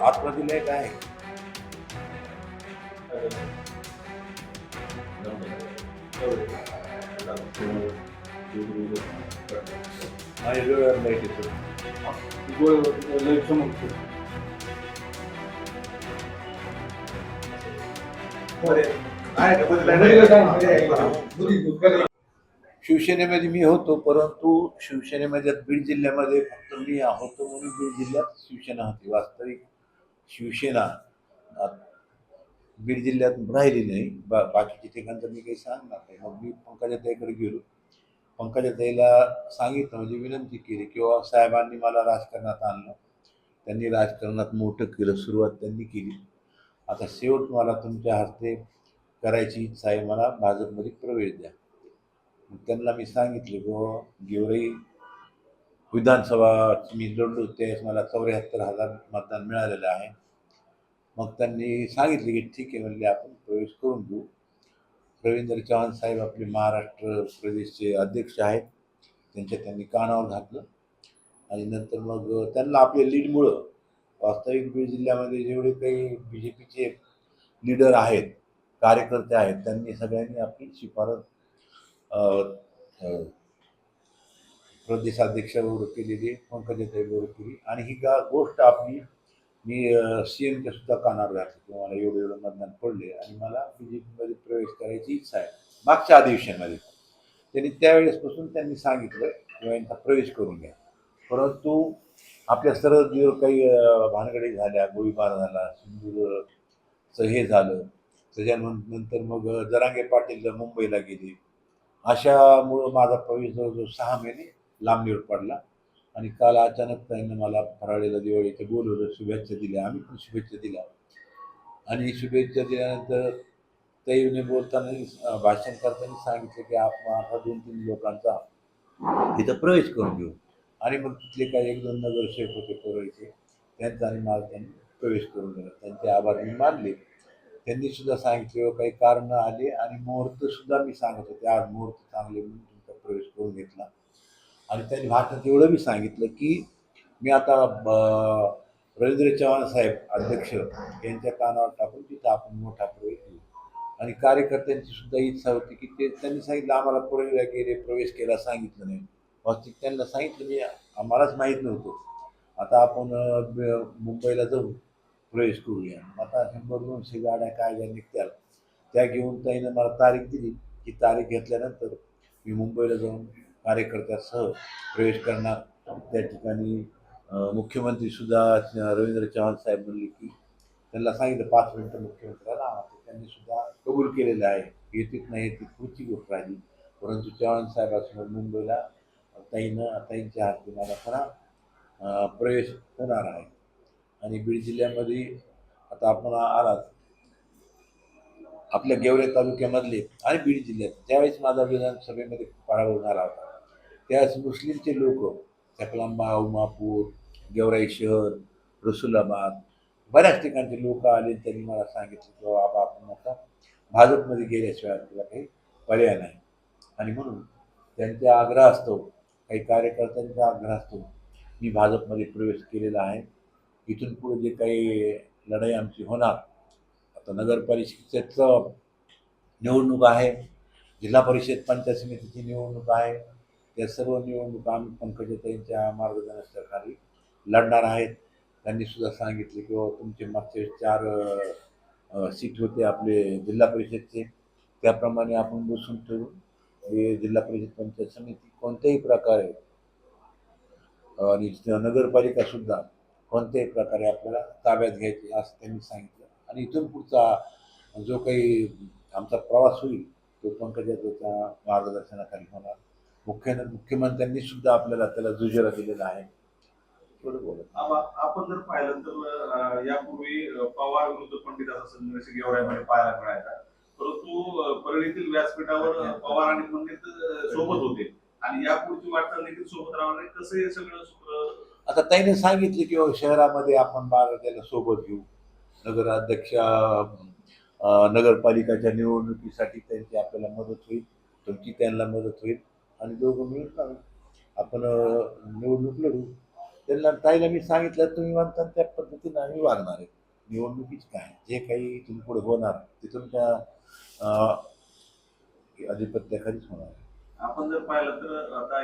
आतमध्ये काय? लाइट येतो शिवसेनेमध्ये मी होतो परंतु शिवसेनेमध्ये बीड जिल्ह्यामध्ये फक्त मी होतो म्हणून बीड जिल्ह्यात शिवसेना होती वास्तविक. शिवसेना बीड जिल्ह्यात राहिली नाही. बा बाकीच्या ठिकाणचं मी काही सांगणार नाही. मग मी पंकजाताईकडे गेलो. पंकजाताईला सांगितलं म्हणजे विनंती केली किंवा साहेबांनी मला राजकारणात आणलं. त्यांनी राजकारणात मोठं केलं सुरुवात त्यांनी केली. आता शेवट मला तुमच्या हस्ते करायची इच्छा आहे मला भाजपमध्ये प्रवेश द्या. मग त्यांना मी सांगितलं गो गेवराई विधानसभा मी लढलो त्यावेळेस मला चौऱ्याहत्तर हजार मतदान मिळालेलं आहे. मग त्यांनी सांगितले की ठीक आहे म्हणले आपण प्रवेश करून घेऊ. रवींद्र चव्हाण साहेब आपले महाराष्ट्र प्रदेशचे अध्यक्ष आहेत. त्यांच्या त्यांनी कानावर घातलं. आणि नंतर मग त्यांना आपल्या लीडमुळं वास्तविक बीड जिल्ह्यामध्ये जेवढे काही बी जे पीचे लीडर आहेत कार्यकर्ते आहेत त्यांनी सगळ्यांनी आपली शिफारस प्रदेशाध्यक्ष अ, केलेली पंकजाताई पंकजाताईबरोबर केली. आणि ही गा गोष्ट आपली मी सी एमच्या सुद्धा कानावर घातली. की मला एवढं एवढं मतदान पडले आणि मला बी जे पीमध्ये प्रवेश करायची इच्छा आहे. मागच्या अधिवेशनामध्ये. त्यांनी त्यावेळेसपासून त्यांनी सांगितलं किंवा यांचा प्रवेश करून घ्या. परंतु आपल्या सर्व काही भानगडी झाल्या गोळीबार झाला सिंधूरचं हे झालं. त्याच्यानंतर मग जरांगे पाटील मुंबईला गेले. अशामुळं माझा प्रवेश जवळजवळ सहा महिने लांबणीवर पडला. आणि काल अचानक त्यांनी मला फराळेला दिवाळीचं बोलवलं शुभेच्छा दिल्या. आम्ही पण शुभेच्छा दिल्या. आणि शुभेच्छा दिल्यानंतर ताईने बोलताना भाषण करताना सांगितलं की आपण आता दोन तीन लोकांचा तिथं प्रवेश करून घेऊ. आणि मग तिथले काही एक दोन नगरसेवक होते कोरळीचे त्यांचा आणि मला त्यांनी प्रवेश करून दिला. त्यांचे आभार मी मानले. त्यांनी सुद्धा सांगितले "व काही कारणं आले आणि मुहूर्त सुद्धा मी सांगत होते. आज मुहूर्त चांगले म्हणून तुमचा प्रवेश करून घेतला. आणि त्यांनी भारतात एवढं मी सांगितलं की मी आता ब- रवींद्र चव्हाण साहेब अध्यक्ष यांच्या कानावर टाकून तिथं आपण मोठा प्रवेश घेऊ आणि कार्यकर्त्यांची सुद्धा इच्छा होती की ते त्यांनी सांगितलं आम्हाला पुढे गेले प्रवेश केला सांगितलं नाही. वास्तविक त्यांना सांगितलं मी आम्हालाच माहीत नव्हतं. आता आपण मुंबईला जाऊ प्रवेश करूया. आता शंभर दोनशे गाड्या काय ज्या निघत्या. त्या घेऊन त्यानं मला तारीख दिली. की तारीख घेतल्यानंतर मी मुंबईला जाऊन कार्यकर्त्यासह प्रवेश करणार. त्या ठिकाणी मुख्यमंत्रीसुद्धा रवींद्र चव्हाण साहेब म्हणले की त्यांना सांगितलं पाच मिनटं मुख्यमंत्र्याला त्यांनी सुद्धा कबूल केलेलं आहे. येतीत नाही ती पुढची गोष्ट राहिली. परंतु चव्हाण साहेबासमोर मुंबईला ताईनं ताईंच्या हाती मला खरा प्रवेश होणार आहे. आणि बीड जिल्ह्यामध्ये आता आपण आलात. आपल्या गेवरे तालुक्यामधले आणि बीड जिल्ह्यात ज्यावेळेस माझा विधानसभेमध्ये पाडा होणार होता त्याच मुस्लिमचे लोक सकलांबा उमापूर गेवराई शहर रसुलाबाद बऱ्याच ठिकाणचे लोक आले त्यांनी मला सांगितलं की बाबा आपण आता भाजपमध्ये गेल्याशिवाय आपल्याला काही पर्याय नाही. आणि म्हणून त्यांच्या असतो काही कार्यकर्त्यांचा आग्रह असतो मी भाजपमध्ये प्रवेश केलेला आहे. इथून पुढे जे काही लढाई आमची होणार आता नगरपरिषदेचं निवडणूक आहे जिल्हा परिषद पंचायत समितीची निवडणूक आहे या सर्व निवडणुका आम्ही पंकजाताईंच्या मार्गदर्शनाखाली लढणार आहेत. त्यांनी सुद्धा सांगितले की हो, तुमचे मागचे चार सीट होते आपले जिल्हा परिषदचे. त्याप्रमाणे आपण बसून ठेवून हे जिल्हा परिषद पंचायत समिती कोणत्याही प्रकारे आणि नगरपालिका सुद्धा कोणत्याही प्रकारे आपल्याला ताब्यात घ्यायची असं त्यांनी सांगितलं. आणि इथून पुढचा जो काही आमचा प्रवास होईल तो पंकजाच्या मार्गदर्शनाखाली होणार. मुख्य मुख्यमंत्र्यांनी सुद्धा आपल्याला त्याला दुजोरा दिलेला आहे. थोडं बोलत आप- आपण जर पाहिलं तर यापूर्वी पवार विरुद्ध पंडित असा संघर्ष गेवराईमध्ये पाहायला मिळायचा. परंतु परळीतील व्यासपीठावर पवार आणि पंडित सोबत होते. आणि यापुढची वाटचाल देखील सोबत राहणार. कसं हे सगळं सूत्र आता ताईने सांगितले की बाबा शहरामध्ये आपण बारा सोबत घेऊ. नगराध्यक्ष नगरपालिकाच्या निवडणुकीसाठी त्यांची आपल्याला मदत होईल. तुमची त्यांना मदत होईल. आणि दोघं मिळून जाऊ. आपण निवडणूक लढू. त्यांना ताईला मी सांगितलं तुम्ही म्हणता त्या पद्धतीनं आम्ही वागणार आहे. निवडणुकीच काय? जे काही इथून पुढे होणार ते तुमच्या अं, अधिपत्याखालीच होणार आपण जर पाहिलं तर आता